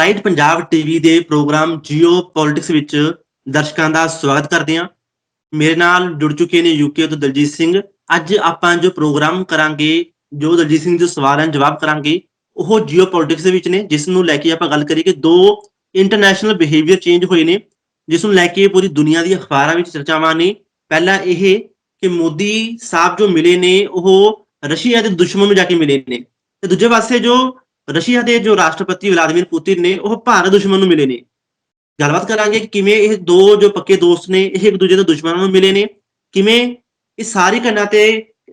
Pride Punjab TV ਦੇ program JIO politics ਵਿੱਚ ਦਰਸ਼ਕਾਂ ਦਾ ਸਵਾਗਤ ਕਰਦੇ ਹਾਂ। ਮੇਰੇ ਨਾਲ ਜੁੜ ਚੁੱਕੇ ਨੇ ਯੂਕੇ ਤੋਂ ਦਲਜੀਤ ਸਿੰਘ। ਅੱਜ ਆਪਾਂ ਜੋ ਪ੍ਰੋਗਰਾਮ ਕਰਾਂਗੇ, ਜੋ ਦਲਜੀਤ ਸਿੰਘ ਦੇ ਸਵਾਲਾਂ ਦੇ ਜਵਾਬ ਕਰਾਂਗੇ, ਉਹ ਜੀਓ ਪੋਲਿਟਿਕਸ ਦੇ ਵਿੱਚ ਨੇ, ਜਿਸ ਨੂੰ ਲੈ ਕੇ ਆਪਾਂ ਗੱਲ ਕਰੀਏ ਕਿ ਦੋ ਇੰਟਰਨੈਸ਼ਨਲ ਬਿਹੇਵੀਅਰ ਚੇਂਜ ਹੋਏ ਨੇ, ਜਿਸ ਨੂੰ ਲੈ ਕੇ ਪੂਰੀ ਦੁਨੀਆ ਦੀ ਅਖਬਾਰਾਂ ਵਿੱਚ ਚਰਚਾਵਾਂ ਨੇ। ਪਹਿਲਾ ਇਹ ਕਿ ਮੋਦੀ ਸਾਹਿਬ ਜੋ ਮਿਲੇ ਨੇ, ਉਹ ਰਸ਼ੀਆ ਦੇ ਦੁਸ਼ਮਣ ਨੂੰ ਜਾ ਕੇ ਮਿਲੇ ਨੇ। ਤੇ ਦੂਜੇ ਪਾਸੇ ਜੋ ਰਸ਼ੀਆ ਦੇ ਜੋ ਰਾਸ਼ਟਰਪਤੀ ਵਲਾਦੀਮੀਰ ਪੁਤਿਨ ਨੇ ਉਹ ਭਾਰਤ ਦੁਸ਼ਮਣ ਨੂੰ ਮਿਲੇ ਨੇ। ਗੱਲਬਾਤ ਕਰਾਂਗੇ ਕਿ ਕਿਵੇਂ ਇਹ ਦੋ ਜੋ ਪੱਕੇ ਦੋਸਤ ਨੇ ਇਹ ਇੱਕ ਦੂਜੇ ਦੇ ਦੁਸ਼ਮਣਾਂ ਨੂੰ ਮਿਲੇ ਨੇ। ਕਿਵੇਂ ਇਹ ਸਾਰੀ ਘਟਨਾ ਤੇ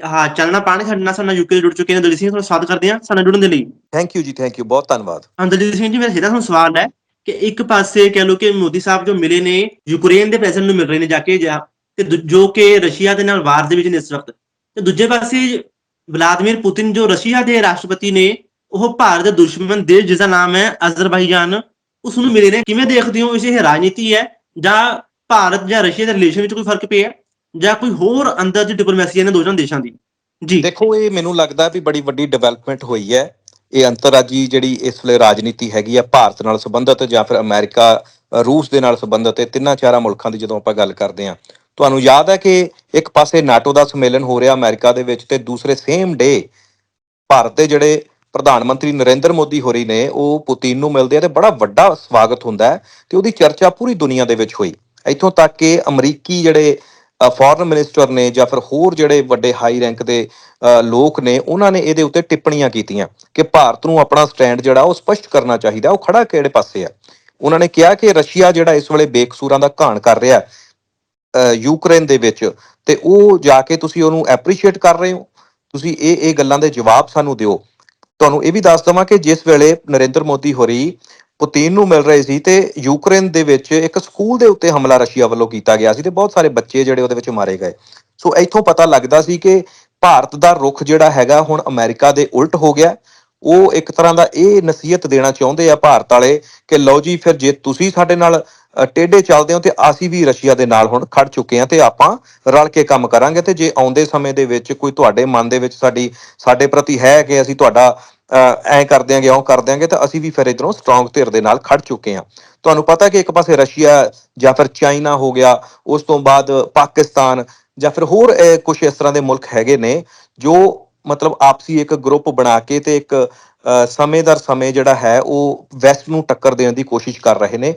ਹਾਂ ਚੱਲਣਾ ਪਾਣੀ ਨਾਲ ਸਾਡਾ ਯੂਕੇ ਜੁੜ ਚੁੱਕੇ ਨੇ। ਦਲਜੀਤ ਸਿੰਘ ਤੁਹਾਨੂੰ ਸਵਾਗਤ ਕਰਦੇ ਹਾਂ ਸਾਡੇ ਜੁੜਨ ਦੇ ਲਈ। ਥੈਂਕ ਯੂ ਜੀ ਥੈਂਕ ਯੂ ਬਹੁਤ ਧੰਨਵਾਦ। ਹਾਂ ਦਲਜੀਤ ਸਿੰਘ ਜੀ ਮੇਰਾ ਸਿੱਧਾ ਤੁਹਾਨੂੰ ਸਵਾਲ ਹੈ ਕਿ ਇੱਕ ਪਾਸੇ ਕਹਿ ਲਓ ਕਿ ਮੋਦੀ ਸਾਹਿਬ ਜੋ ਮਿਲੇ ਨੇ ਯੂਕਰੇਨ ਦੇ ਪ੍ਰੈਜ਼ੀਡੈਂਟ ਨੂੰ ਮਿਲ ਰਹੇ ਨੇ ਜਾ ਕੇ ਜਾ ਤੇ ਜੋ ਕਿ ਰਸ਼ੀਆ ਦੇ ਨਾਲ ਵਾਰ ਦੇ ਵਿੱਚ ਨੇ ਇਸ ਵਕਤ। ਤੇ ਦੂਜੇ ਪਾਸੇ ਵਲਾਦੀਮੀਰ ਪੁਤਿਨ ਜੋ ਰਸ਼ੀਆ ਦੇ ਰਾਸ਼ਟਰਪਤੀ ਨੇ ਉਹ ਭਾਰਤ ਦੇ ਦੁਸ਼ਮਣ ਦੇਸ਼ ਜਿਸ ਦਾ ਨਾਮ ਹੈ ਅਜ਼ਰਬਾਈਜਾਨ ਉਸ ਨੂੰ ਮਿਲੇ ਨੇ। ਕਿਵੇਂ ਦੇਖਦੇ ਹੋ? ਇਸ ਰਾਜਨੀਤੀ ਹੈ ਜਾਂ ਭਾਰਤ ਜਾਂ ਰਸ਼ੀਆ ਦੇ ਰਿਲੇਸ਼ਨ ਵਿੱਚ ਕੋਈ ਫ਼ਰਕ ਪਿਆ ਹੈ? ਜਾਂ ਕੋਈ ਹੋਰ ਅੰਦਰ ਦੀ ਡਿਪਲੋਮੈਸੀ ਹੈ ਇਹਨਾਂ ਦੋਹਾਂ ਦੇਸ਼ਾਂ ਦੀ? ਜੀ। ਦੇਖੋ, ਇਹ ਮੈਨੂੰ ਲੱਗਦਾ ਵੀ ਬੜੀ ਵੱਡੀ ਡਿਵੈਲਪਮੈਂਟ ਹੋਈ ਹੈ। ਇਹ ਅੰਤਰਰਾਜੀ ਜਿਹੜੀ ਇਸ ਵੇਲੇ ਰਾਜਨੀਤੀ ਹੈਗੀ ਆ, ਭਾਰਤ ਨਾਲ ਸੰਬੰਧਿਤ ਜਾਂ ਫਿਰ ਅਮਰੀਕਾ, ਰੂਸ ਦੇ ਨਾਲ ਸੰਬੰਧਿਤ, ਇਹ ਤਿੰਨਾਂ ਚਾਰਾਂ ਮੁਲਕਾਂ ਦੀ ਜਦੋਂ ਆਪਾਂ ਗੱਲ ਕਰਦੇ ਹਾਂ। ਤੁਹਾਨੂੰ ਯਾਦ ਹੈ ਕਿ ਇੱਕ ਪਾਸੇ ਨਾਟੋ ਦਾ ਸੰਮੇਲਨ ਹੋ ਰਿਹਾ ਅਮਰੀਕਾ ਦੇ ਵਿੱਚ ਤੇ ਦੂਸਰੇ ਸੇਮ ਡੇ ਭਾਰਤ ਦੇ ਜਿਹੜੇ ਪ੍ਰਧਾਨ ਮੰਤਰੀ ਨਰਿੰਦਰ ਮੋਦੀ ਹੋਰੀ ਨੇ ਉਹ ਪੁਤਿਨ ਨੂੰ ਮਿਲਦੇ ਆ ਤੇ ਬੜਾ ਵੱਡਾ ਸਵਾਗਤ ਹੁੰਦਾ ਹੈ ਤੇ ਉਹਦੀ ਚਰਚਾ ਪੂਰੀ ਦੁਨੀਆ ਦੇ ਵਿੱਚ ਹੋਈ। ਇੱਥੋਂ ਤੱਕ ਕਿ ਅਮਰੀਕੀ ਜਿਹੜੇ ਫੋਰਨ ਮਿਨਿਸਟਰ ਨੇ ਜਾਂ ਫਿਰ ਹੋਰ ਜਿਹੜੇ ਵੱਡੇ ਹਾਈ ਰੈਂਕ ਦੇ ਲੋਕ ਨੇ, ਉਹਨਾਂ ਨੇ ਇਹਦੇ ਉੱਤੇ ਟਿੱਪਣੀਆਂ ਕੀਤੀਆਂ ਕਿ ਭਾਰਤ ਨੂੰ ਆਪਣਾ ਸਟੈਂਡ ਜਿਹੜਾ ਉਹ ਸਪਸ਼ਟ ਕਰਨਾ ਚਾਹੀਦਾ, ਉਹ ਖੜਾ ਕਿਹੜੇ ਪਾਸੇ ਆ। ਉਹਨਾਂ ਨੇ ਕਿਹਾ ਕਿ ਰਸ਼ੀਆ ਜਿਹੜਾ ਇਸ ਵੇਲੇ ਬੇਕਸੂਰਾਂ ਦਾ ਘਾਣ ਕਰ ਰਿਹਾ ਯੂਕਰੇਨ ਦੇ ਵਿੱਚ ਤੇ ਉਹ ਜਾ ਕੇ ਤੁਸੀਂ ਉਹਨੂੰ ਐਪਰੀਸ਼ੀਏਟ ਕਰ ਰਹੇ ਹੋ। ਤੁਸੀਂ ਇਹ ਇਹ ਗੱਲਾਂ ਦੇ ਜਵਾਬ ਸਾਨੂੰ ਦਿਓ। ਤੁਹਾਨੂੰ ਇਹ ਵੀ ਦੱਸ ਦਵਾਂ ਕਿ ਜਿਸ ਵੇਲੇ ਨਰਿੰਦਰ ਮੋਦੀ ਹੋਰੀ ਪੁਤਿਨ ਨੂੰ ਮਿਲ ਰਹੇ ਸੀ ਤੇ ਯੂਕਰੇਨ ਦੇ ਵਿੱਚ ਇੱਕ ਸਕੂਲ ਦੇ ਉੱਤੇ ਹਮਲਾ ਰਸ਼ੀਆ ਵੱਲੋਂ ਕੀਤਾ ਗਿਆ ਸੀ ਤੇ ਬਹੁਤ ਸਾਰੇ ਬੱਚੇ ਜਿਹੜੇ ਉਹਦੇ ਵਿੱਚ ਮਾਰੇ ਗਏ। ਸੋ ਇੱਥੋਂ ਪਤਾ ਲੱਗਦਾ ਸੀ ਕਿ ਭਾਰਤ ਦਾ ਰੁਖ ਜਿਹੜਾ ਹੈਗਾ ਹੁਣ ਅਮਰੀਕਾ ਦੇ ਉਲਟ ਹੋ ਗਿਆ। ਉਹ ਇੱਕ ਤਰ੍ਹਾਂ ਦਾ ਇਹ ਨਸੀਹਤ ਦੇਣਾ ਚਾਹੁੰਦੇ ਆ ਭਾਰਤ ਵਾਲੇ ਕਿ ਲਓ ਜੀ, ਫਿਰ ਜੇ ਤੁਸੀਂ ਸਾਡੇ ਨਾਲ ਅ, ਚੱਲਦੇ ਹੋ ਤੇ ਅਸੀਂ ਵੀ ਰਸ਼ੀਆ ਦੇ ਨਾਲ ਹੁਣ ਖੜ ਚੁੱਕੇ ਹਾਂ ਤੇ ਆਪਾਂ ਰਲ ਕੇ ਕੰਮ ਕਰਾਂਗੇ ਤੇ ਜੇ ਆਉਂਦੇ ਸਮੇਂ ਦੇ ਵਿੱਚ ਕੋਈ ਤੁਹਾਡੇ ਮਨ ਦੇ ਵਿੱਚ ਸਾਡੀ ਸਾਡੇ ਪ੍ਰਤੀ ਹੈ ਕਿ ਅਸੀਂ ਤੁਹਾਡਾ ਅ, ਐਂ ਕਰ ਦਿਆਂਗੇ ਉਹ ਕਰ ਦਿਆਂਗੇ ਤਾਂ ਅਸੀਂ ਵੀ ਫਿਰ ਇਧਰੋਂ ਸਟਰੋਂਗ ਧਿਰ ਦੇ ਨਾਲ ਖੜ ਚੁੱਕੇ ਹਾਂ। ਤੁਹਾਨੂੰ ਪਤਾ ਕਿ ਇੱਕ ਪਾਸੇ ਰਸ਼ੀਆ ਜਾਂ ਫਿਰ ਚਾਈਨਾ ਹੋ ਗਿਆ ਉਸ ਤੋਂ ਬਾਅਦ ਪਾਕਿਸਤਾਨ ਜਾਂ ਫਿਰ ਹੋਰ ਕੁਝ ਇਸ ਤਰ੍ਹਾਂ ਦੇ ਮੁਲਕ ਹੈਗੇ ਨੇ ਜੋ ਮਤਲਬ ਆਪਸੀ ਇੱਕ ਗਰੁੱਪ ਬਣਾ ਕੇ ਤੇ ਇੱਕ ਸਮੇਂ ਦਰ ਸਮੇਂ ਜਿਹੜਾ ਹੈ ਉਹ ਵੈਸਟ ਨੂੰ ਟੱਕਰ ਦੇਣ ਦੀ ਕੋਸ਼ਿਸ਼ ਕਰ ਰਹੇ ਨੇ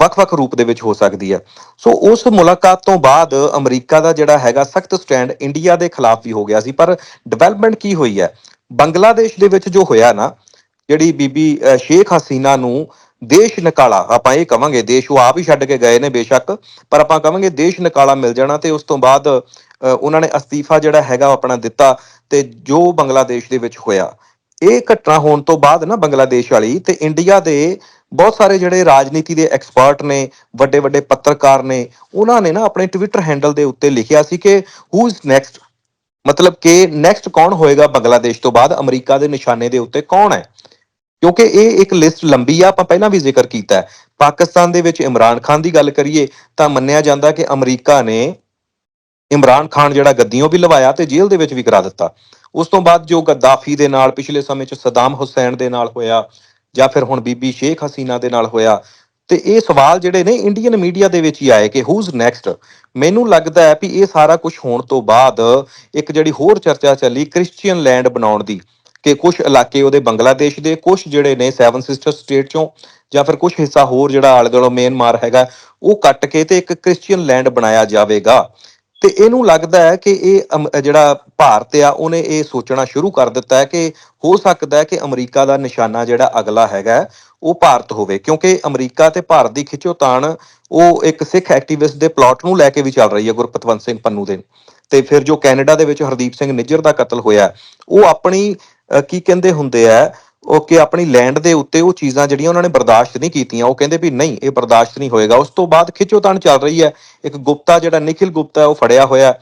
ਵੱਖ-ਵੱਖ ਰੂਪ ਦੇ ਵਿੱਚ ਹੋ ਸਕਦੀ ਹੈ। ਸੋ ਉਸ ਮੁਲਾਕਾਤ ਤੋਂ ਬਾਅਦ ਅਮਰੀਕਾ ਦਾ ਜਿਹੜਾ ਹੈਗਾ ਸਖਤ ਸਟੈਂਡ ਇੰਡੀਆ ਦੇ ਖਿਲਾਫ ਵੀ ਹੋ ਗਿਆ ਸੀ, ਪਰ ਡਿਵੈਲਪਮੈਂਟ ਕੀ ਹੋਈ ਹੈ? ਬੰਗਲਾਦੇਸ਼ ਦੇ ਵਿੱਚ ਜੋ ਹੋਇਆ ਨਾ, ਜਿਹੜੀ ਬੀਬੀ ਸ਼ੇਖ ਹਸੀਨਾ ਨੂੰ ਦੇਸ਼ ਨਿਕਾਲਾ, ਆਪਾਂ ਇਹ ਕਵਾਂਗੇ, ਦੇਸ਼ ਉਹ ਆਪ ਹੀ ਛੱਡ ਕੇ ਗਏ ਨੇ ਬੇਸ਼ੱਕ, ਪਰ ਆਪਾਂ ਕਵਾਂਗੇ ਦੇਸ਼ ਨਿਕਾਲਾ ਮਿਲ ਜਾਣਾ ਤੇ ਉਸ ਤੋਂ ਬਾਅਦ ਉਹਨਾਂ ਨੇ ਅਸਤੀਫਾ ਜਿਹੜਾ ਹੈਗਾ ਆਪਣਾ ਦਿੱਤਾ ਤੇ ਜੋ ਬੰਗਲਾਦੇਸ਼ ਦੇ ਵਿੱਚ ਹੋਇਆ। ਇਹ ਘਟਨਾ ਹੋਣ ਤੋਂ ਬਾਅਦ ਨਾ ਬੰਗਲਾਦੇਸ਼ ਵਾਲੀ ਤੇ ਇੰਡੀਆ ਦੇ ਬਹੁਤ ਸਾਰੇ ਜਿਹੜੇ ਰਾਜਨੀਤੀ ਦੇ ਐਕਸਪਰਟ ਨੇ ਵੱਡੇ ਵੱਡੇ ਪੱਤਰਕਾਰ ਨੇ, ਉਹਨਾਂ ਨੇ ਨਾ ਆਪਣੇ ਟਵਿੱਟਰ ਹੈਂਡਲ ਦੇ ਉੱਤੇ ਲਿਖਿਆ ਸੀ ਕਿ ਹੂ ਇਜ਼ ਨੈਕਸਟ ਮਤਲਬ ਕਿ ਨੈਕਸਟ ਕੌਣ ਹੋਏਗਾ ਬੰਗਲਾਦੇਸ਼ ਤੋਂ ਬਾਅਦ? ਅਮਰੀਕਾ ਦੇ ਨਿਸ਼ਾਨੇ ਦੇ ਉੱਤੇ ਕੌਣ ਹੈ? ਕਿਉਂਕਿ ਇਹ ਇੱਕ ਲਿਸਟ ਲੰਬੀ ਆ, ਆਪਾਂ ਪਹਿਲਾਂ ਵੀ ਜ਼ਿਕਰ ਕੀਤਾ ਹੈ। ਪਾਕਿਸਤਾਨ ਦੇ ਵਿੱਚ ਇਮਰਾਨ ਖਾਨ ਦੀ ਗੱਲ ਕਰੀਏ, ਤਾਂ ਮੰਨਿਆ ਜਾਂਦਾ ਕਿ ਅਮਰੀਕਾ ਨੇ ਇਮਰਾਨ ਖਾਨ ਜਿਹੜਾ ਗੱਦੀਓਂ ਵੀ ਲਵਾਇਆ ਤੇ ਜੇਲ੍ਹ ਦੇ ਵਿੱਚ ਵੀ ਕਰਾ ਦਿੱਤਾ। ਉਸ ਤੋਂ ਬਾਅਦ ਜੋ ਗੱਦਾਫੀ ਦੇ ਨਾਲ ਪਿਛਲੇ ਸਮੇਂ 'ਚ ਸਦਾਮ ਹੁਸੈਨ ਦੇ ਨਾਲ ਹੋਇਆ, ਜਾਂ ਫਿਰ ਹੁਣ ਬੀਬੀ ਸ਼ੇਖ ਹਸੀਨਾ ਦੇ ਨਾਲ ਹੋਇਆ, ਤੇ ਇਹ ਸਵਾਲ ਜਿਹੜੇ ਨੇ ਇੰਡੀਅਨ ਮੀਡੀਆ ਦੇ ਵਿੱਚ ਹੀ ਆਏ ਕਿ ਹੂਜ਼ ਨੈਕਸਟ ਮੈਨੂੰ ਲੱਗਦਾ ਹੈ ਵੀ ਇਹ ਸਾਰਾ ਕੁਝ ਹੋਣ ਤੋਂ ਬਾਅਦ ਇੱਕ ਜਿਹੜੀ ਹੋਰ ਚਰਚਾ ਚੱਲੀ, ਕ੍ਰਿਸਚੀਅਨ ਲੈਂਡ ਬਣਾਉਣ ਦੀ। ਕਿ ਕੁਝ ਇਲਾਕੇ ਉਹਦੇ ਬੰਗਲਾਦੇਸ਼ ਦੇ ਕੁਝ ਜਿਹੜੇ ਨੇ ਸੈਵਨ ਸਿਸਟਰ ਸਟੇਟ ਚੋਂ ਜਾਂ ਫਿਰ ਕੁਝ ਹਿੱਸਾ ਹੋਰ ਜਿਹੜਾ ਆਲੇ ਦੁਆਲੇ ਮਿਆਂਮਾਰ ਹੈਗਾ, ਉਹ ਕੱਟ ਕੇ ਤੇ ਇੱਕ ਕ੍ਰਿਸਚੀਅਨ ਲੈਂਡ ਬਣਾਇਆ ਜਾਵੇਗਾ। ਤੇ ਇਹਨੂੰ ਲੱਗਦਾ ਹੈ ਕਿ ਇਹ ਜਿਹੜਾ ਭਾਰਤ ਆ, ਉਹਨੇ ਇਹ ਸੋਚਣਾ ਸ਼ੁਰੂ ਕਰ ਦਿੱਤਾ ਹੈ ਕਿ ਹੋ ਸਕਦਾ ਹੈ ਕਿ ਅਮਰੀਕਾ ਦਾ ਨਿਸ਼ਾਨਾ ਜਿਹੜਾ ਅਗਲਾ ਹੈਗਾ, ਉਹ ਭਾਰਤ ਹੋਵੇ। ਕਿਉਂਕਿ ਅਮਰੀਕਾ ਤੇ ਭਾਰਤ ਦੀ ਖਿੱਚੋਤਾਣ ਉਹ ਇੱਕ ਸਿੱਖ ਐਕਟੀਵਿਸਟ ਦੇ ਪਲਾਟ ਨੂੰ ਲੈ ਕੇ ਵੀ ਚੱਲ ਰਹੀ ਹੈ ਗੁਰਪਤਵੰਤ ਸਿੰਘ ਪੰਨੂ ਦੇ। ਤੇ ਫਿਰ ਜੋ ਕੈਨੇਡਾ ਦੇ ਵਿੱਚ ਹਰਦੀਪ ਸਿੰਘ ਨਿੱਜਰ ਦਾ ਕਤਲ ਹੋਇਆ, ਉਹ ਆਪਣੀ ਕੀ ਕਹਿੰਦੇ ਹੁੰਦੇ ਆ ਉਹ ਕਿ ਆਪਣੀ ਲੈਂਡ ਦੇ ਉੱਤੇ ਉਹ ਚੀਜ਼ਾਂ ਜਿਹੜੀਆਂ ਉਹਨਾਂ ਨੇ ਬਰਦਾਸ਼ਤ ਨਹੀਂ ਕੀਤੀਆਂ ਉਹ ਕਹਿੰਦੇ ਵੀ ਨਹੀਂ ਇਹ ਬਰਦਾਸ਼ਤ ਨਹੀਂ ਹੋਏਗਾ। ਉਸ ਤੋਂ ਬਾਅਦ ਖਿੱਚੋਤਾਣ ਚੱਲ ਰਹੀ ਹੈ। ਇੱਕ ਗੁਪਤਾ ਜਿਹੜਾ ਨikhil ਗੁਪਤਾ ਉਹ ਫੜਿਆ ਹੋਇਆ।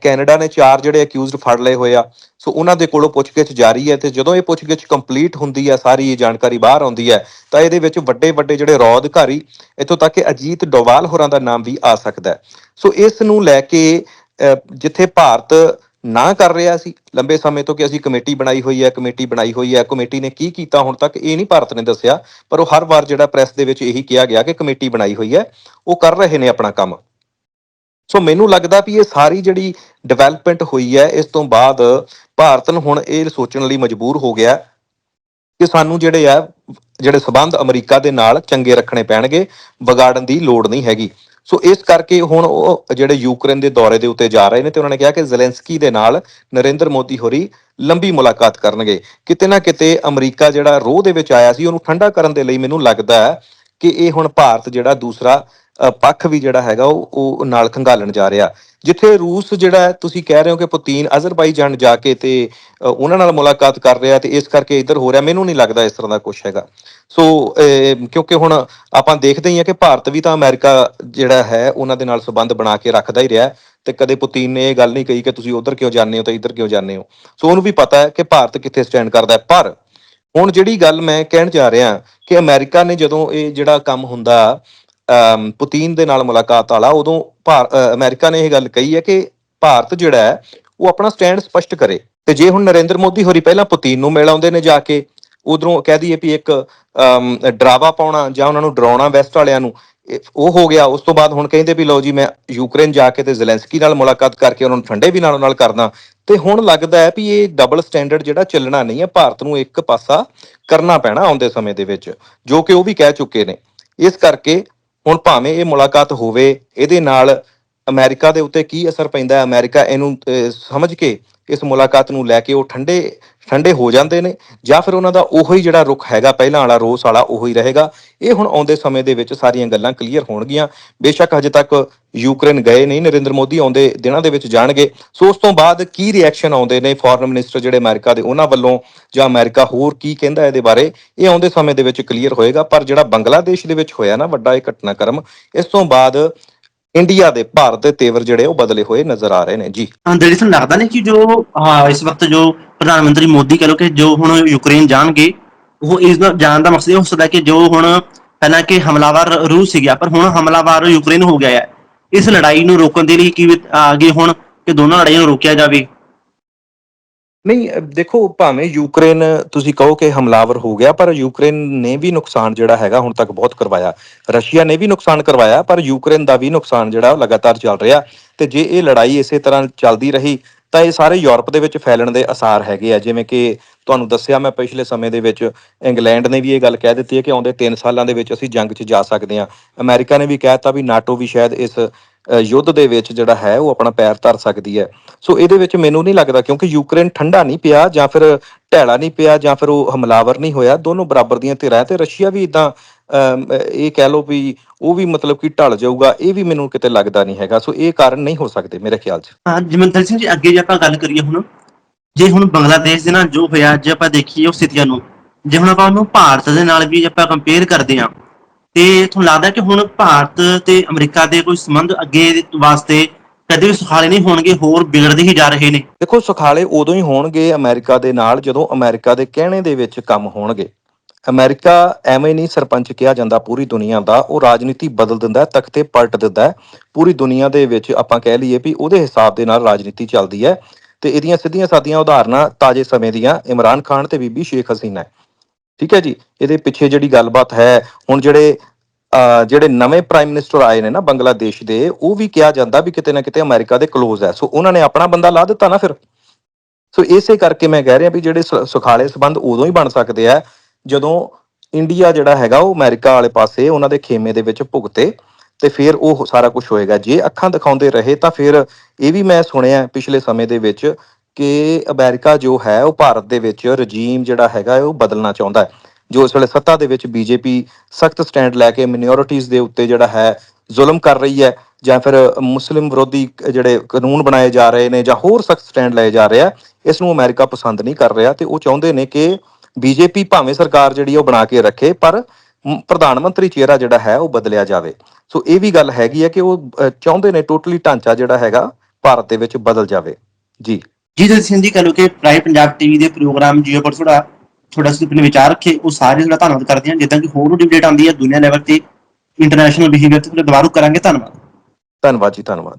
ਕੈਨੇਡਾ ਨੇ ਚਾਰ ਜਿਹੜੇ ਅਕਿਊਜ਼ਡ ਫੜ ਲਏ ਹੋਏ ਆ। ਸੋ ਉਹਨਾਂ ਦੇ ਕੋਲੋਂ ਪੁੱਛਗਿੱਛ ਜਾਰੀ ਹੈ ਤੇ ਜਦੋਂ ਇਹ ਪੁੱਛਗਿੱਛ ਕੰਪਲੀਟ ਹੁੰਦੀ ਹੈ ਸਾਰੀ ਇਹ ਜਾਣਕਾਰੀ ਬਾਹਰ ਆਉਂਦੀ ਹੈ ਤਾਂ ਇਹਦੇ ਵਿੱਚ ਵੱਡੇ ਵੱਡੇ ਜਿਹੜੇ ਰੌ ਅਧਿਕਾਰੀ ਇੱਥੋਂ ਤੱਕ ਕਿ ਅਜੀਤ ਡੋਵਾਲ ਹੋਰਾਂ ਦਾ ਨਾਮ ਵੀ ਆ ਸਕਦਾ ਹੈ। ਸੋ ਇਸ ਨੂੰ ਲੈ ਕੇ ਅਹ, ਜਿੱਥੇ ਭਾਰਤ ਨਾ ਕਰ ਰਿਹਾ ਸੀ। ਲੰਬੇ ਸਮੇਂ ਤੋਂ ਕਿ ਅਸੀਂ ਕਮੇਟੀ ਬਣਾਈ ਹੋਈ ਹੈ, ਕਮੇਟੀ ਬਣਾਈ ਹੋਈ ਹੈ, ਕਮੇਟੀ ਨੇ ਕੀ ਕੀਤਾ ਹੁਣ ਤੱਕ ਇਹ ਨਹੀਂ ਭਾਰਤ ਨੇ ਦੱਸਿਆ, ਪਰ ਉਹ ਹਰ ਵਾਰ ਜਿਹੜਾ ਪ੍ਰੈਸ ਦੇ ਵਿੱਚ ਇਹੀ ਕਿਹਾ ਗਿਆ ਕਿ ਕਮੇਟੀ ਬਣਾਈ ਹੋਈ ਹੈ, ਉਹ ਕਰ ਰਹੇ ਨੇ ਆਪਣਾ ਕੰਮ। ਸੋ ਮੈਨੂੰ ਲੱਗਦਾ ਵੀ ਇਹ ਸਾਰੀ ਜਿਹੜੀ ਡਿਵੈਲਪਮੈਂਟ ਹੋਈ ਹੈ, ਇਸ ਤੋਂ ਬਾਅਦ ਭਾਰਤ ਨੂੰ ਹੁਣ ਇਹ ਸੋਚਣ ਲਈ ਮਜਬੂਰ ਹੋ ਗਿਆ ਕਿ ਸਾਨੂੰ ਜਿਹੜੇ ਆ, ਜਿਹੜੇ ਸਬੰਧ ਅਮਰੀਕਾ ਦੇ ਨਾਲ ਚੰਗੇ ਰੱਖਣੇ ਪੈਣਗੇ, ਵਿਗਾੜਨ ਦੀ ਲੋੜ ਨਹੀਂ ਹੈਗੀ। ਸੋ ਇਸ ਕਰਕੇ ਹੁਣ ਉਹ ਜਿਹੜੇ ਯੂਕਰੇਨ ਦੇ ਦੌਰੇ ਦੇ ਉੱਤੇ ਜਾ ਰਹੇ ਨੇ ਤੇ ਉਹਨਾਂ ਨੇ ਕਿਹਾ ਕਿ ਜ਼ੈਲੈਂਸਕੀ ਦੇ ਨਾਲ ਨਰਿੰਦਰ ਮੋਦੀ ਹੋਰੀ ਲੰਬੀ ਮੁਲਾਕਾਤ ਕਰਨਗੇ। ਕਿਤੇ ਨਾ ਕਿਤੇ ਅਮਰੀਕਾ ਜਿਹੜਾ ਰੋਹ ਦੇ ਵਿੱਚ ਆਇਆ ਸੀ, ਉਹਨੂੰ ਠੰਡਾ ਕਰਨ ਦੇ ਲਈ ਮੈਨੂੰ ਲੱਗਦਾ ਹੈ ਕਿ ਇਹ ਹੁਣ ਭਾਰਤ ਜਿਹੜਾ ਦੂਸਰਾ ਪੱਖ ਵੀ ਜਿਹੜਾ ਹੈਗਾ ਉਹ ਉਹ ਨਾਲ ਖੰਗਾਲਣ ਜਾ ਰਿਹਾ। ਜਿੱਥੇ ਰੂਸ ਜਿਹੜਾ ਤੁਸੀਂ ਕਹਿ ਰਹੇ ਹੋ ਕਿ ਪੁਤੀਨ ਅਜ਼ਰਬਾਈਜਾਨ ਜਾ ਕੇ ਤੇ ਉਹਨਾਂ ਨਾਲ ਮੁਲਾਕਾਤ ਕਰ ਰਿਹਾ ਤੇ ਇਸ ਕਰਕੇ ਇੱਧਰ ਹੋ ਰਿਹਾ, ਮੈਨੂੰ ਨਹੀਂ ਲੱਗਦਾ ਇਸ ਤਰ੍ਹਾਂ ਦਾ ਕੁਝ ਹੈਗਾ। ਸੋ ਕਿਉਂਕਿ ਹੁਣ ਆਪਾਂ ਦੇਖਦੇ ਹੀ ਆ ਕਿ ਭਾਰਤ ਵੀ ਤਾਂ ਅਮਰੀਕਾ ਜਿਹੜਾ ਹੈ, ਉਹਨਾਂ ਦੇ ਨਾਲ ਸੰਬੰਧ ਬਣਾ ਕੇ ਰੱਖਦਾ ਹੀ ਰਿਹਾ ਤੇ ਕਦੇ ਪੁਤੀਨ ਨੇ ਇਹ ਗੱਲ ਨਹੀਂ ਕਹੀ ਕਿ ਤੁਸੀਂ ਉਧਰ ਕਿਉਂ ਜਾਂਦੇ ਹੋ ਤੇ ਇੱਧਰ ਕਿਉਂ ਜਾਂਦੇ ਹੋ। ਸੋ ਉਹਨੂੰ ਵੀ ਪਤਾ ਹੈ ਕਿ ਭਾਰਤ ਕਿੱਥੇ ਸਟੈਂਡ ਕਰਦਾ ਹੈ। ਪਰ ਹੁਣ ਜਿਹੜੀ ਗੱਲ ਮੈਂ ਕਹਿਣ ਜਾ ਰਿਹਾ ਕਿ ਅਮਰੀਕਾ ਨੇ ਜਦੋਂ ਇਹ ਜਿਹੜਾ ਕੰਮ ਹੁੰਦਾ ਪੁਤਿਨ ਦੇ ਨਾਲ ਮੁਲਾਕਾਤ ਵਾਲਾ ਉਦੋਂ ਭਾਰ- ਅ, ਅਮਰੀਕਾ ਨੇ ਇਹ ਗੱਲ ਕਹੀ ਹੈ ਕਿ ਭਾਰਤ ਜਿਹੜਾ ਹੈ ਉਹ ਆਪਣਾ ਸਟੈਂਡ ਸਪਸ਼ਟ ਕਰੇ। ਤੇ ਜੇ ਹੁਣ ਨਰਿੰਦਰ ਮੋਦੀ ਹੋਰੀ ਪਹਿਲਾਂ ਪੁਤਿਨ ਨੂੰ ਮਿਲ ਆਉਂਦੇ ਨੇ ਜਾ ਕੇ ਉਧਰੋਂ ਕਹਿ ਦਈਏ ਵੀ ਇੱਕ ਡਰਾਵਾ ਪਾਉਣਾ ਜਾਂ ਉਹਨਾਂ ਨੂੰ ਡਰਾਉਣਾ ਵੈਸਟ ਵਾਲਿਆਂ ਨੂੰ ਉਹ ਹੋ ਗਿਆ। ਉਸ ਤੋਂ ਬਾਅਦ ਹੁਣ ਕਹਿੰਦੇ ਵੀ ਲਓ ਜੀ ਮੈਂ ਯੂਕਰੇਨ ਜਾ ਕੇ ਤੇ ਜ਼ੈਲੈਂਸਕੀ ਨਾਲ ਮੁਲਾਕਾਤ ਕਰਕੇ ਉਹਨਾਂ ਨੂੰ ਠੰਡੇ ਵੀ ਨਾਲੋਂ ਨਾਲ ਕਰਦਾ। ਤੇ ਹੁਣ ਲੱਗਦਾ ਹੈ ਵੀ ਇਹ ਡਬਲ ਸਟੈਂਡਰਡ ਜਿਹੜਾ ਚੱਲਣਾ ਨਹੀਂ ਹੈ ਭਾਰਤ ਨੂੰ ਇੱਕ ਪਾਸਾ ਕਰਨਾ ਪੈਣਾ ਆਉਂਦੇ ਸਮੇਂ ਦੇ ਵਿੱਚ ਜੋ ਕਿ ਉਹ ਵੀ ਕਹਿ ਚੁੱਕੇ ਨੇ। ਇਸ ਕਰਕੇ ਹੁਣ ਭਾਵੇਂ ਇਹ ਮੁਲਾਕਾਤ ਹੋਵੇ, ਇਹਦੇ ਨਾਲ ਅਮਰੀਕਾ ਦੇ ਉੱਤੇ ਕੀ ਅਸਰ ਪੈਂਦਾ ਹੈ? ਅਮਰੀਕਾ ਇਹਨੂੰ ਸਮਝ ਕੇ ਇਸ ਮੁਲਾਕਾਤ ਨੂੰ ਲੈ ਕੇ ਉਹ ਠੰਡੇ ਠੰਡੇ ਹੋ ਜਾਂਦੇ ਨੇ, ਜਾਂ ਫਿਰ ਉਹਨਾਂ ਦਾ ਉਹੀ ਜਿਹੜਾ ਰੁਖ ਹੈਗਾ, ਪਹਿਲਾਂ ਵਾਲਾ ਰੋਸ ਵਾਲਾ ਉਹੀ ਰਹੇਗਾ। ਇਹ ਹੁਣ ਆਉਂਦੇ ਸਮੇਂ ਦੇ ਵਿੱਚ ਸਾਰੀਆਂ ਗੱਲਾਂ ਕਲੀਅਰ ਹੋਣਗੀਆਂ। ਬੇਸ਼ੱਕ ਹਜੇ ਤੱਕ ਯੂਕਰੇਨ ਗਏ ਨਹੀਂ, ਨਰਿੰਦਰ ਮੋਦੀ ਆਉਂਦੇ ਦਿਨਾਂ ਦੇ ਵਿੱਚ ਜਾਣਗੇ। ਸੋ ਉਸ ਤੋਂ ਬਾਅਦ ਕੀ ਰਿਐਕਸ਼ਨ ਆਉਂਦੇ ਨੇ ਫੋਰਨ ਮਿਨਿਸਟਰ ਜਿਹੜੇ ਅਮਰੀਕਾ ਦੇ, ਉਹਨਾਂ ਵੱਲੋਂ ਜਾਂ ਅਮਰੀਕਾ ਹੋਰ ਕੀ ਕਹਿੰਦਾ ਇਹਦੇ ਬਾਰੇ, ਇਹ ਆਉਂਦੇ ਸਮੇਂ ਦੇ ਵਿੱਚ ਕਲੀਅਰ ਹੋਏਗਾ। ਪਰ ਜਿਹੜਾ ਬੰਗਲਾਦੇਸ਼ ਦੇ ਵਿੱਚ ਹੋਇਆ ਨਾ ਵੱਡਾ ਇਹ ਘਟਨਾਕ੍ਰਮ, ਇਸ ਤੋਂ ਬਾਅਦ ਇੰਡੀਆ ਦੇ ਭਾਰਤ ਦੇ ਤੇਵਰ ਜਿਹੜੇ ਉਹ ਬਦਲੇ ਹੋਏ ਨਜ਼ਰ ਆ ਰਹੇ ਨੇ। ਜੀ। ਅੰਦਰ ਇਸ ਨੂੰ ਲੱਗਦਾ ਨਹੀਂ ਕਿ ਜੋ, ਹਾਂ, ਇਸ ਵਕਤ ਜੋ ਪ੍ਰਧਾਨ ਮੰਤਰੀ ਮੋਦੀ ਕਹ ਲੋ ਕਿ ਜੋ ਹੁਣ ਯੂਕਰੇਨ ਜਾਣਗੇ, ਉਹ ਇਸ ਦਾ ਜਾਣ ਦਾ ਮਕਸਦ ਇਹ ਹੋ ਸਕਦਾ ਕਿ ਜੋ ਹੁਣ ਪਹਿਲਾਂ ਕਿ ਹਮਲਾਵਰ ਰੂਸ ਸੀਗਾ, ਪਰ ਹੁਣ ਹਮਲਾਵਰ ਯੂਕਰੇਨ ਹੋ ਗਿਆ ਹੈ। ਇਸ ਲੜਾਈ ਨੂੰ ਰੋਕਣ ਦੇ ਲਈ ਕੀ ਅੱਗੇ ਹੁਣ ਕਿ ਦੋਨਾਂ ਲੜਾਈਆਂ ਨੂੰ ਰੋਕਿਆ ਜਾਵੇ? ਨਹੀਂ ਦੇਖੋ ਭਾਵੇਂ ਯੂਕਰੇਨ, ਤੁਸੀਂ ਕਹੋ ਕਿ ਹਮਲਾਵਰ ਹੋ ਗਿਆ, ਪਰ ਯੂਕਰੇਨ ਨੇ ਵੀ ਨੁਕਸਾਨ ਜਿਹੜਾ ਹੈਗਾ ਹੁਣ ਤੱਕ ਬਹੁਤ ਕਰਵਾਇਆ। ਰਸ਼ੀਆ ਨੇ ਵੀ ਨੁਕਸਾਨ ਕਰਵਾਇਆ, ਪਰ ਯੂਕਰੇਨ ਦਾ ਵੀ ਨੁਕਸਾਨ ਜਿਹੜਾ ਲਗਾਤਾਰ ਚੱਲ ਰਿਹਾ। ਤੇ ਜੇ ਇਹ ਲੜਾਈ ਇਸੇ ਤਰ੍ਹਾਂ ਚੱਲਦੀ ਰਹੀ, ਤਾਂ ਇਹ ਸਾਰੇ ਯੂਰਪ ਦੇ ਵਿੱਚ ਫੈਲਣ ਦੇ ਅਸਾਰ ਹੈਗੇ ਆ। ਜਿਵੇਂ ਕਿ ਤੁਹਾਨੂੰ ਦੱਸਿਆ ਮੈਂ ਪਿਛਲੇ ਸਮੇਂ ਦੇ ਵਿੱਚ ਇੰਗਲੈਂਡ ਨੇ ਵੀ ਇਹ ਗੱਲ ਕਹਿ ਦਿੱਤੀ ਹੈ ਕਿ ਆਉਂਦੇ 3 ਸਾਲਾਂ ਦੇ ਵਿੱਚ ਅਸੀਂ ਜੰਗ 'ਚ ਜਾ ਸਕਦੇ ਹਾਂ। ਅਮਰੀਕਾ ਨੇ ਵੀ ਕਹਿਤਾ ਵੀ ਨਾਟੋ ਵੀ ਸ਼ਾਇਦ ਇਸ ਯੁੱਧ ਦੇ ਵਿੱਚ ਜਿਹੜਾ ਹੈ ਉਹ ਆਪਣਾ ਪੈਰ ਧਰ ਸਕਦੀ ਹੈ। ਸੋ ਇਹਦੇ ਵਿੱਚ ਮੈਨੂੰ ਨਹੀਂ ਲੱਗਦਾ ਕਿਉਂਕਿ ਯੂਕਰੇਨ ਠੰਡਾ ਨਹੀਂ ਪਿਆ ਜਾਂ ਫਿਰ ਢੈਲਾ ਨਹੀਂ ਪਿਆ ਜਾਂ ਫਿਰ ਉਹ ਹਮਲਾਵਰ ਨਹੀਂ ਹੋਇਆ। ਦੋਨੋਂ ਬਰਾਬਰ ਦੀਆਂ ਧਿਰਾਂ ਤੇ ਰਸ਼ੀਆ ਵੀ ਇਦਾਂ ਇਹ ਕਹਿ ਲਓ ਵੀ ਉਹ ਵੀ ਮਤਲਬ ਕਿ ਢਲ ਜਾਊਗਾ, ਇਹ ਵੀ ਮੈਨੂੰ ਕਿਤੇ ਲੱਗਦਾ ਨਹੀਂ ਹੈਗਾ। ਸੋ ਇਹ ਕਾਰਨ ਨਹੀਂ ਹੋ ਸਕਦੇ ਮੇਰੇ ਖਿਆਲ 'ਚ। ਹਾਂ ਜਮੰਤਰ ਸਿੰਘ ਜੀ, ਅੱਗੇ ਜੇ ਆਪਾਂ ਗੱਲ ਕਰੀਏ ਹੁਣ, ਜੇ ਹੁਣ ਬੰਗਲਾਦੇਸ਼ ਦੇ ਨਾਲ ਜੋ ਹੋਇਆ, ਜੇ ਆਪਾਂ ਦੇਖੀਏ ਉਹ ਸਥਿਤੀਆਂ ਨੂੰ, ਜੇ ਹੁਣ ਆਪਾਂ ਉਹਨੂੰ ਭਾਰਤ ਦੇ ਨਾਲ ਵੀ ਆਪਾਂ ਕੰਪੇਅਰ ਕਰਦੇ ਹਾਂ ਤੇ ਤੁਹਾਨੂੰ ਲੱਗਦਾ ਕਿ ਹੁਣ ਭਾਰਤ ਤੇ ਅਮਰੀਕਾ ਦੇ ਕੋਈ ਸੰਬੰਧ ਅੱਗੇ ਵਾਸਤੇ ਕਦੇ ਵੀ ਸੁਖਾਲੇ ਨਹੀਂ ਹੋਣਗੇ, ਹੋਰ ਵਿਗੜਦੇ ਹੀ ਜਾ ਰਹੇ ਨੇ? ਦੇਖੋ, ਸੁਖਾਲੇ ਉਦੋਂ ਹੀ ਹੋਣਗੇ ਅਮਰੀਕਾ ਦੇ ਨਾਲ ਜਦੋਂ ਅਮਰੀਕਾ ਦੇ ਕਹਿਣੇ ਦੇ ਵਿੱਚ ਕੰਮ ਹੋਣਗੇ। ਅਮਰੀਕਾ ਐਵੇਂ ਨਹੀਂ ਸਰਪੰਚ ਕਿਹਾ ਜਾਂਦਾ ਪੂਰੀ ਦੁਨੀਆ ਦਾ, ਉਹ ਰਾਜਨੀਤੀ ਬਦਲ ਦਿੰਦਾ ਹੈ, ਤਖਤੇ ਪਲਟ ਦਿੰਦਾ ਹੈ। ਪੂਰੀ ਦੁਨੀਆ ਦੇ ਵਿੱਚ ਆਪਾਂ ਕਹਿ ਲਈਏ ਵੀ ਉਹਦੇ ਹਿਸਾਬ ਦੇ ਨਾਲ ਰਾਜਨੀਤੀ ਚੱਲਦੀ ਹੈ ਤੇ ਇਹਦੀਆਂ ਸਿੱਧੀਆਂ ਸਾਦੀਆਂ ਉਦਾਹਰਨਾਂ ਤਾਜੇ ਸਮੇਂ ਦੀਆਂ ਇਮਰਾਨ ਖਾਨ ਤੇ ਬੀਬੀ ਸ਼ੇਖ ਹਸੀਨਾ ਹੈ। ਠੀਕ ਹੈ ਜੀ, ਇਹਦੇ ਪਿੱਛੇ ਜਿਹੜੀ ਗੱਲਬਾਤ ਹੈ, ਹੁਣ ਜਿਹੜੇ ਜਿਹੜੇ ਨਵੇਂ ਪ੍ਰਾਈਮ ਮਿਨਿਸਟਰ ਆਏ ਨੇ ਨਾ ਬੰਗਲਾਦੇਸ਼ ਦੇ, ਉਹ ਵੀ ਕਿਹਾ ਜਾਂਦਾ ਵੀ ਕਿਤੇ ਨਾ ਕਿਤੇ ਅਮਰੀਕਾ ਦੇ ਕਲੋਜ਼ ਹੈ। ਸੋ ਉਹਨਾਂ ਨੇ ਆਪਣਾ ਬੰਦਾ ਲਾ ਦਿੱਤਾ ਨਾ ਫਿਰ। ਸੋ ਇਸੇ ਕਰਕੇ ਮੈਂ ਕਹਿ ਰਿਹਾ ਵੀ ਜਿਹੜੇ ਸੁਖਾਲੇ ਸਬੰਧ ਉਦੋਂ ਹੀ ਬਣ ਸਕਦੇ ਆ, ਜਦੋਂ ਇੰਡੀਆ ਜਿਹੜਾ ਹੈਗਾ ਉਹ ਅਮਰੀਕਾ ਵਾਲੇ ਪਾਸੇ ਉਹਨਾਂ ਦੇ ਖੇਮੇ ਦੇ ਵਿੱਚ ਭੁਗਤੇ ਤੇ ਫਿਰ ਉਹ ਸਾਰਾ ਕੁਝ ਹੋਏਗਾ। ਜੇ ਅੱਖਾਂ ਦਿਖਾਉਂਦੇ ਰਹੇ ਤਾਂ ਫਿਰ ਇਹ ਵੀ ਮੈਂ ਸੁਣਿਆ ਪਿਛਲੇ ਸਮੇਂ ਦੇ ਵਿੱਚ ਕਿ ਅਮਰੀਕਾ ਜੋ ਹੈ ਉਹ ਭਾਰਤ ਦੇ ਵਿੱਚ ਰਜੀਮ ਜਿਹੜਾ ਹੈਗਾ ਉਹ ਬਦਲਣਾ ਚਾਹੁੰਦਾ ਹੈ। ਜੋ ਇਸ ਵੇਲੇ ਸੱਤਾ ਦੇ ਵਿੱਚ ਬੀਜੇਪੀ ਸਖਤ ਸਟੈਂਡ ਲੈ ਕੇ ਮਿਨੋਰਿਟੀਜ਼ ਦੇ ਉੱਤੇ ਜਿਹੜਾ ਹੈ ਜ਼ੁਲਮ ਕਰ ਰਹੀ ਹੈ ਜਾਂ ਫਿਰ ਮੁਸਲਿਮ ਵਿਰੋਧੀ ਜਿਹੜੇ ਕਾਨੂੰਨ ਬਣਾਏ ਜਾ ਰਹੇ ਨੇ ਜਾਂ ਹੋਰ ਸਖਤ ਸਟੈਂਡ ਲਏ ਜਾ ਰਿਹਾ ਇਸ ਨੂੰ ਅਮਰੀਕਾ ਪਸੰਦ ਨਹੀਂ ਕਰ ਰਿਹਾ ਤੇ ਉਹ ਚਾਹੁੰਦੇ ਨੇ ਕਿ ਬੀਜੇਪੀ ਭਾਵੇਂ ਸਰਕਾਰ ਜਿਹੜੀ ਉਹ ਬਣਾ ਕੇ ਰੱਖੇ, ਪਰ ਪ੍ਰਧਾਨ ਮੰਤਰੀ ਚਿਹਰਾ ਜਿਹੜਾ ਹੈ ਉਹ ਬਦਲਿਆ ਜਾਵੇ। ਸੋ ਇਹ ਵੀ ਗੱਲ ਹੈਗੀ ਹੈ ਕਿ ਉਹ ਚਾਹੁੰਦੇ ਨੇ ਟੋਟਲੀ ਢਾਂਚਾ ਜਿਹੜਾ ਹੈਗਾ ਭਾਰਤ ਦੇ ਵਿੱਚ ਬਦਲ ਜਾਵੇ। ਜੀ। ਜੀ ਜਦ ਸਿੰਘ ਜੀ, ਕਹ ਲੋ ਕਿ ਪ੍ਰਾਈ ਪੰਜਾਬ ਟੀਵੀ ਦੇ ਪ੍ਰੋਗਰਾਮ ਜੀਓ ਪਰ ਥੋੜਾ ਥੋੜਾ ਸੀ ਆਪਣੇ ਵਿਚਾਰ ਰੱਖੇ, ਉਹ ਸਾਰੇ ਦਾ ਧੰਨਵਾਦ ਕਰਦੇ ਹਾਂ। ਜਿੱਦਾਂ ਕਿ ਹੋਰ ਅਪਡੇਟ ਆਉਂਦੀ ਹੈ ਦੁਨੀਆ ਲੈਵਲ ਤੇ ਇੰਟਰਨੈਸ਼ਨਲ ਬਿਹੇਵੀਅਰ ਤੇ ਦੁਬਾਰਾ ਕਰਾਂਗੇ। ਧੰਨਵਾਦ। ਧੰਨਵਾਦ ਜੀ, ਧੰਨਵਾਦ।